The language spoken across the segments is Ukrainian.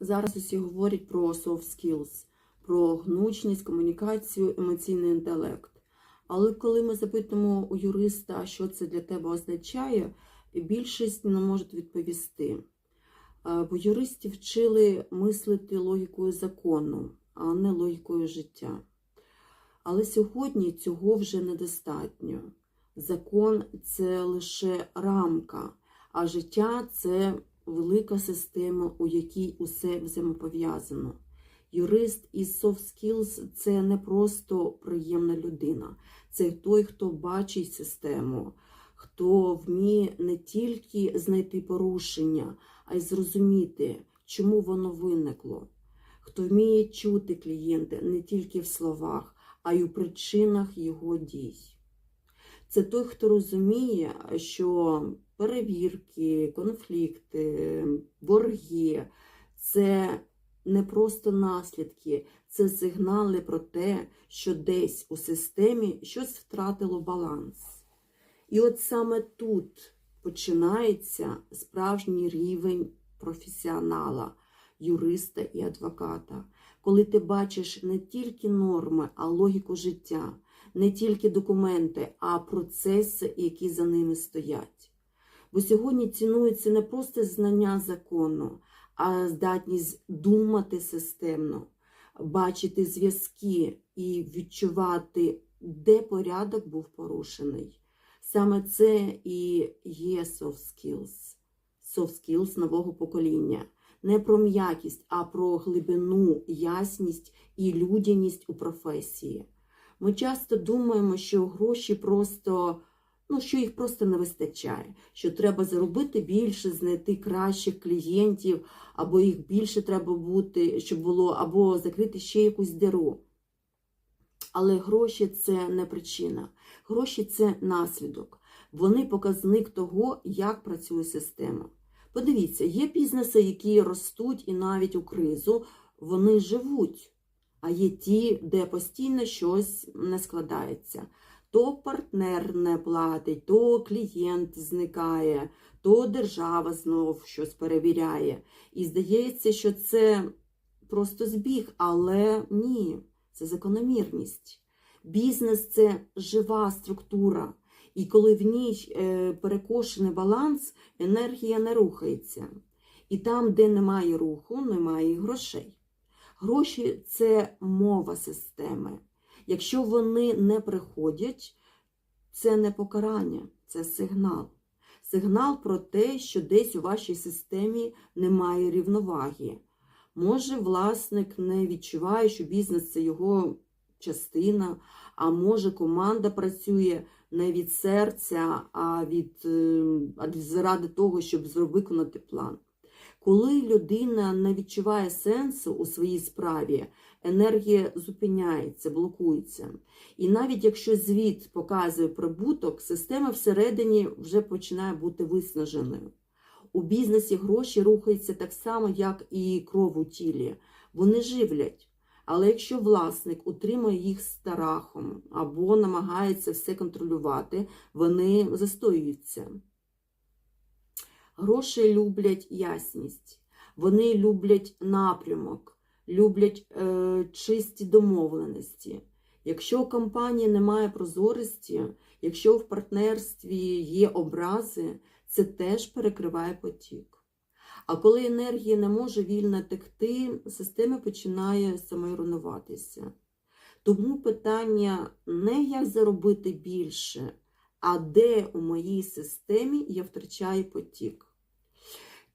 Зараз усі говорять про soft skills, про гнучність, комунікацію, емоційний інтелект. Але коли ми запитуємо у юриста, що це для тебе означає, більшість не можуть відповісти. Е, Бо юристів вчили мислити логікою закону, а не логікою життя. Але сьогодні цього вже недостатньо. Закон це лише рамка, а життя це велика система, у якій усе взаємопов'язано. Юрист із soft skills – це не просто приємна людина, це той, хто бачить систему, хто вміє не тільки знайти порушення, а й зрозуміти, чому воно виникло, хто вміє чути клієнта не тільки в словах, а й у причинах його дій. Це той, хто розуміє, що перевірки, конфлікти, борги це не просто наслідки, це сигнали про те, що десь у системі щось втратило баланс. І от саме тут починається справжній рівень професіонала, юриста і адвоката, коли ти бачиш не тільки норми, а логіку життя, не тільки документи, а процеси, які за ними стоять. Бо сьогодні цінується не просто знання закону, а здатність думати системно, бачити зв'язки і відчувати, де порядок був порушений. Саме це і є soft skills, soft skills нового покоління. Не про м'якість, а про глибину, ясність і людяність у професії. Ми часто думаємо, що гроші просто, ну, що їх просто не вистачає, що треба заробити більше, знайти кращих клієнтів, або їх більше треба бути, щоб було, або закрити ще якусь диру. Але гроші це не причина. Гроші це наслідок. Вони показник того, як працює система. Подивіться, є бізнеси, які ростуть і навіть у кризу вони живуть, а є ті, де постійно щось не складається. То партнер не платить, то клієнт зникає, то держава знов щось перевіряє. І здається, що це просто збіг, але ні, це закономірність. Бізнес це жива структура. І коли в ній е, перекошений баланс, енергія не рухається. І там, де немає руху, немає грошей. Гроші це мова системи. Якщо вони не приходять, це не покарання, це сигнал. Сигнал про те, що десь у вашій системі немає рівноваги. Може, власник не відчуває, що бізнес це його частина, а може, команда працює не від серця, а від е, а заради того, щоб виконати план. Коли людина не відчуває сенсу у своїй справі, енергія зупиняється, блокується. І навіть якщо звіт показує прибуток, система всередині вже починає бути виснаженою. У бізнесі гроші рухаються так само, як і кров у тілі. Вони живлять. Але якщо власник утримує їх страхом або намагається все контролювати, вони застоюються. Гроші люблять ясність, вони люблять напрямок, люблять е, чисті домовленості. Якщо у компанії немає прозорості, якщо в партнерстві є образи, це теж перекриває потік. А коли енергія не може вільно текти, система починає саморуйнуватися. Тому питання не як заробити більше, а де у моїй системі я втрачаю потік.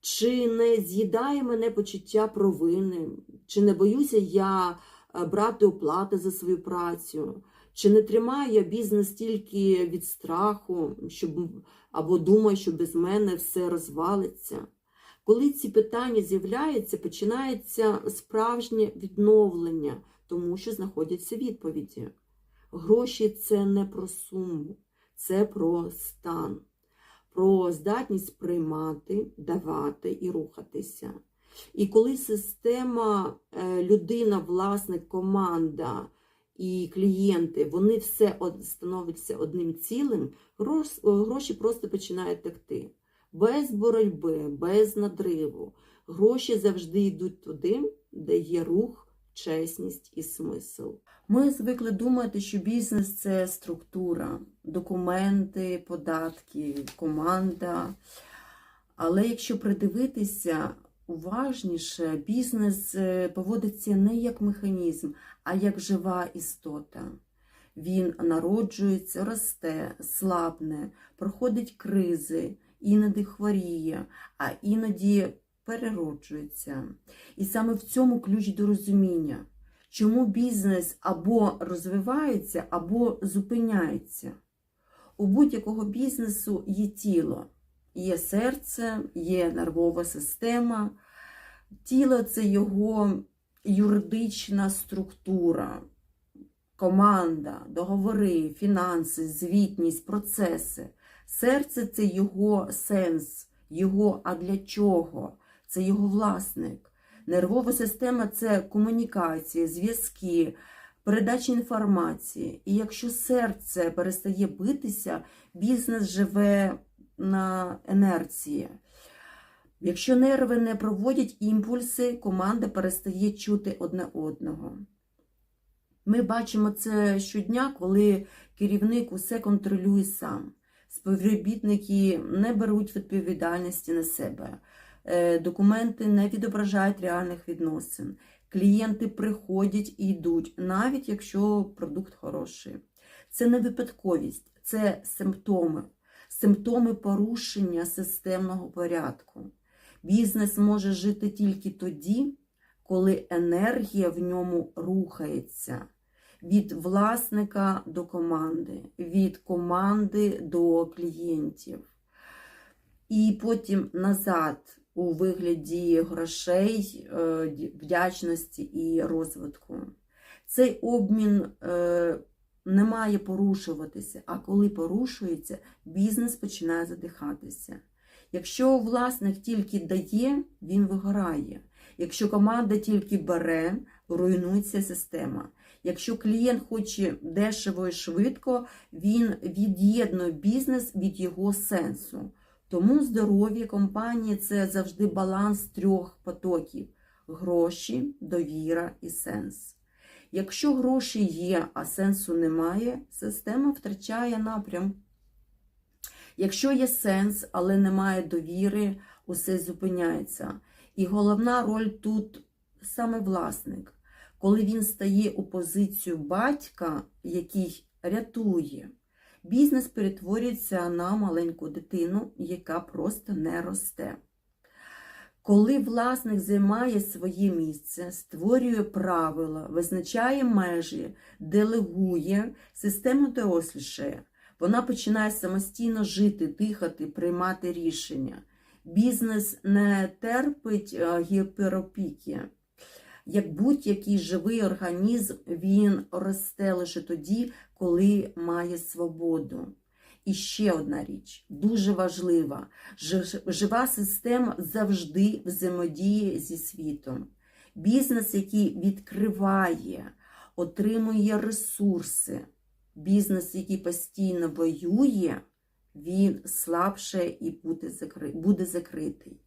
Чи не з'їдає мене почуття провини, чи не боюся я е, брати оплати за свою працю, чи не тримаю я бізнес тільки від страху, щоб, або думаю, що без мене все розвалиться. Коли ці питання з'являються, починається справжнє відновлення, тому що знаходяться відповіді. Гроші це не про суму, це про стан, про здатність приймати, давати і рухатися. І коли система, е, людина, власник, команда і клієнти, вони все становляться одним цілим, гроші просто починають текти без боротьби, без надриву. Гроші завжди йдуть туди, де є рух, чесність і смисл. Ми звикли думати, що бізнес це структура, документи, податки, команда. Але якщо придивитися уважніше, бізнес е, поводиться не як механізм, а як жива істота. Він народжується, росте, слабне, проходить кризи, іноді хворіє, а іноді перероджується. І саме в цьому ключ до розуміння, чому бізнес або розвивається, або зупиняється. У будь-якого бізнесу є тіло, є серце, є нервова система. Тіло це його юридична структура, команда, договори, фінанси, звітність, процеси. Серце це його сенс, його а для чого? Це його власник. Нервова система це комунікація, зв'язки, передача інформації. І якщо серце перестає битися, бізнес живе на енерції. Якщо нерви не проводять імпульси, команда перестає чути одне одного. Ми бачимо це щодня, коли керівник усе контролює сам. Співробітники не беруть відповідальності на себе. Е, Документи не відображають реальних відносин. Клієнти приходять і йдуть, навіть якщо продукт хороший. Це не випадковість, це симптоми, симптоми порушення системного порядку. Бізнес може жити тільки тоді, коли енергія в ньому рухається від власника до команди, від команди до клієнтів. І потім назад у вигляді грошей, е, вдячності і розвитку. Цей обмін е, не має порушуватися, а коли порушується, бізнес починає задихатися. Якщо власник тільки дає, він вигорає. Якщо команда тільки бере, руйнується система. Якщо клієнт хоче дешево і швидко, він від'єднує бізнес від його сенсу. Тому здоров'я компанії це завжди баланс трьох потоків: гроші, довіра і сенс. Якщо гроші є, а сенсу немає, система втрачає напрям. Якщо є сенс, але немає довіри, усе зупиняється. І головна роль тут саме власник, коли він стає у позицію батька, який рятує, бізнес перетворюється на маленьку дитину, яка просто не росте. Коли власник займає своє місце, створює правила, визначає межі, делегує, система дорослішає. Вона починає самостійно жити, дихати, приймати рішення. Бізнес не терпить е, гіперопіки. Як будь-який живий організм, він росте лише тоді, коли має свободу. І ще одна річ, дуже важлива: жива система завжди взаємодіє зі світом. Бізнес, який відкриває, отримує ресурси, бізнес, який постійно воює, він слабше і буде закритий.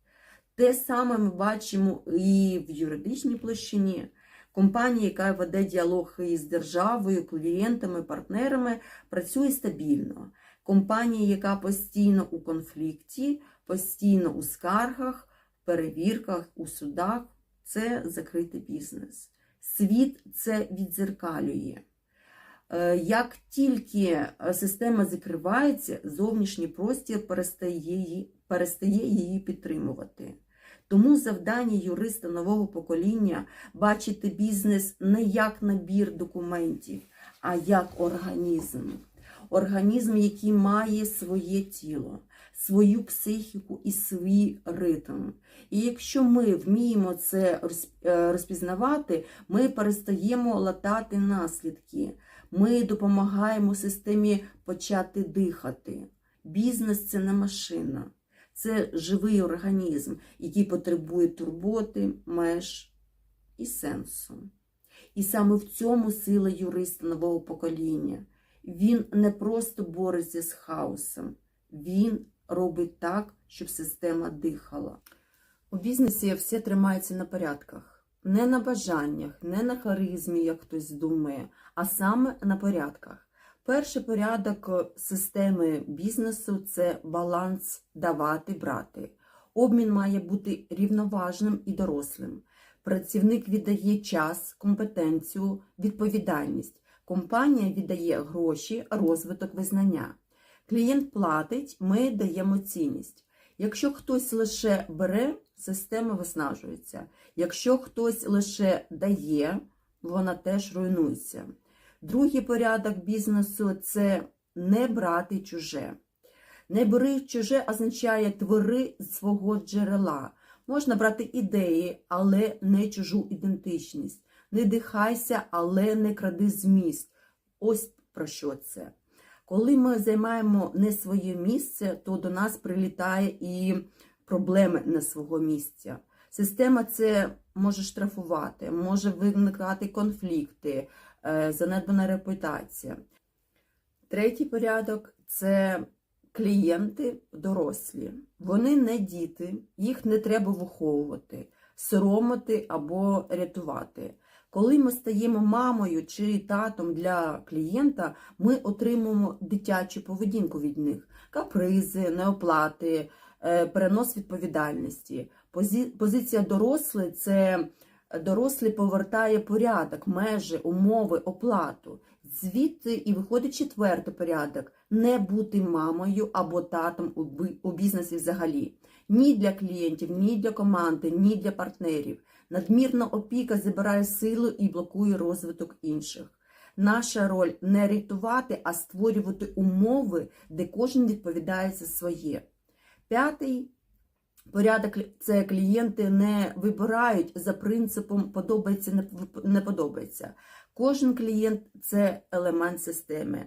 Те саме ми бачимо і в юридичній площині. Компанія, яка веде діалог із державою, клієнтами, партнерами, працює стабільно. Компанія, яка постійно у конфлікті, постійно у скаргах, перевірках, у судах це закритий бізнес. Світ це відзеркалює. Е, як тільки система закривається, зовнішній простір перестає її, перестає її підтримувати. Тому завдання юриста нового покоління бачити бізнес не як набір документів, а як організм. Організм, який має своє тіло, свою психіку і свій ритм. І якщо ми вміємо це е, розпізнавати, ми перестаємо латати наслідки. Ми допомагаємо системі почати дихати. Бізнес це не машина, це живий організм, який потребує турботи, меж і сенсу. І саме в цьому сила юриста нового покоління. Він не просто бореться з хаосом, він робить так, щоб система дихала. У бізнесі все тримається на порядках. Не на бажаннях, не на харизмі, як хтось думає, а саме на порядках. Перший порядок е, системи бізнесу це баланс давати брати. Обмін має бути рівноважним і дорослим. Працівник віддає час, компетенцію, відповідальність. Компанія віддає гроші, розвиток, визнання. Клієнт платить, ми даємо цінність. Якщо хтось лише бере, система виснажується. Якщо хтось лише дає, вона теж руйнується. Другий порядок бізнесу це не брати чуже. Не бери чуже означає твори свого джерела. Можна брати ідеї, але не чужу ідентичність. Не дихайся, але не кради зміст. Ось про що це. Коли ми займаємо не своє місце, то до нас прилітає і проблеми не свого місця. Система це може штрафувати, може виникати конфлікти, е, занедбана репутація. Третій порядок це клієнти дорослі. Вони не діти, їх не треба виховувати, соромити або рятувати. Коли ми стаємо мамою чи татом для клієнта, ми отримуємо дитячу поведінку від них: капризи, неоплати, е, перенос відповідальності. Позиція дорослий це дорослий повертає порядок, межі, умови, оплату. Звідти і виходить четвертий порядок не бути мамою або татом у бізнесі взагалі. Ні для клієнтів, ні для команди, ні для партнерів. Надмірна опіка забирає силу і блокує розвиток інших. Наша роль не рятувати, а створювати умови, де кожен відповідає за своє. П'ятий порядок це клієнти не вибирають за принципом подобається, не подобається. Кожен клієнт це елемент системи.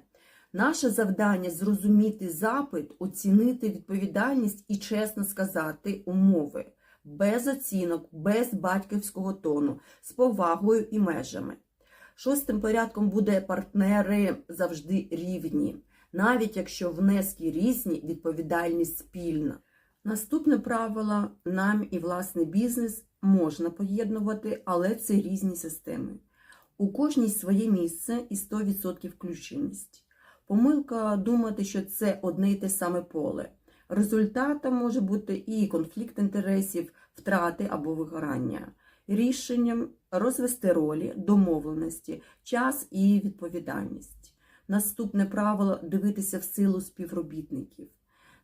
Наше завдання зрозуміти запит, оцінити відповідальність і чесно сказати умови без оцінок, без батьківського тону, з повагою і межами. Шостим порядком буде партнери завжди рівні, навіть якщо внески різні, відповідальність спільна. Наступне правило нам і власний бізнес можна поєднувати, але це різні системи. У кожній своє місце і 100% включеність. Помилка думати, що це одне й те саме поле. Результатом може бути і конфлікт інтересів, втрати або вигорання. Рішенням розвести ролі, домовленості, час і відповідальність. Наступне правило дивитися в силу співробітників.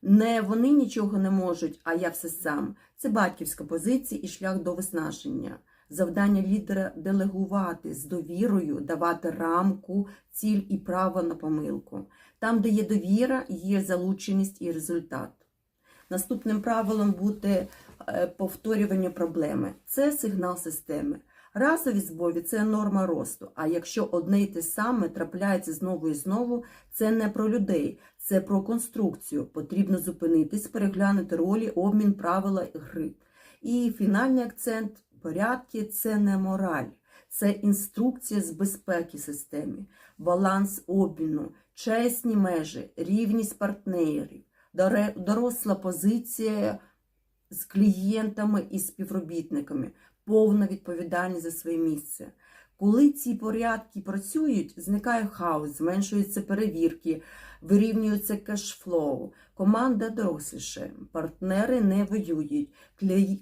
Не вони нічого не можуть, а я все сам. Це батьківська позиція і шлях до виснаження. Завдання лідера делегувати з довірою, давати рамку, ціль і право на помилку. Там, де є довіра, є залученість і результат. Наступним правилом буде е, повторювання проблеми. Це сигнал системи. Разові збої це норма росту. А якщо одне й те саме трапляється знову і знову, це не про людей, це про конструкцію. Потрібно зупинитись, переглянути ролі, обмін правила гри. І фінальний акцент порядки це не мораль, це інструкція з безпеки системи, баланс обміну, чесні межі, рівність партнерів, доросла позиція з клієнтами і співробітниками, повна відповідальність за своє місце. Коли ці порядки працюють, зникає хаос, зменшуються перевірки, вирівнюється кешфлоу, команда доросліше, партнери не воюють,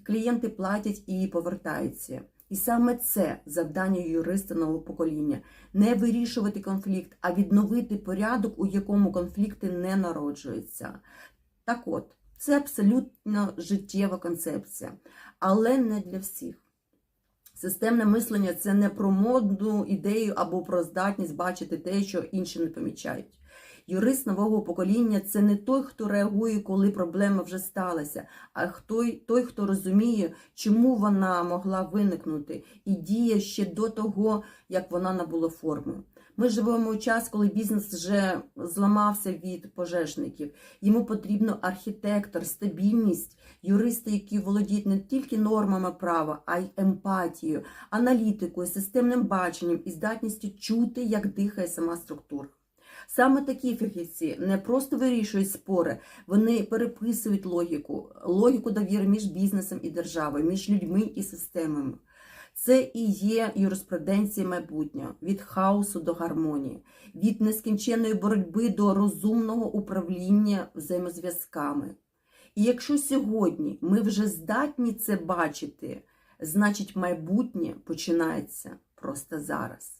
клієнти платять і повертаються. І саме це завдання юриста нового покоління не вирішувати конфлікт, а відновити порядок, у якому конфлікти не народжуються. Так от, це абсолютно життєва концепція, але не для всіх. Системне мислення це не про модну ідею або про здатність бачити те, що інші не помічають. Юрист нового покоління це не той, хто реагує, коли проблема вже сталася, а хто, той, хто розуміє, чому вона могла виникнути, і діє ще до того, як вона набула форми. Ми живемо у час, коли бізнес вже зламався від пожежників. Йому потрібно архітектор, стабільність, юристи, які володіють не тільки нормами права, а й емпатією, аналітикою, системним баченням і здатністю чути, як дихає сама структура. Саме такі фахівці не просто вирішують спори, вони переписують логіку, логіку довіри між бізнесом і державою, між людьми і системами. Це і є юриспруденція майбутнього від хаосу до гармонії, від нескінченної боротьби до розумного управління взаємозв'язками. І якщо сьогодні ми вже здатні це бачити, значить майбутнє починається просто зараз.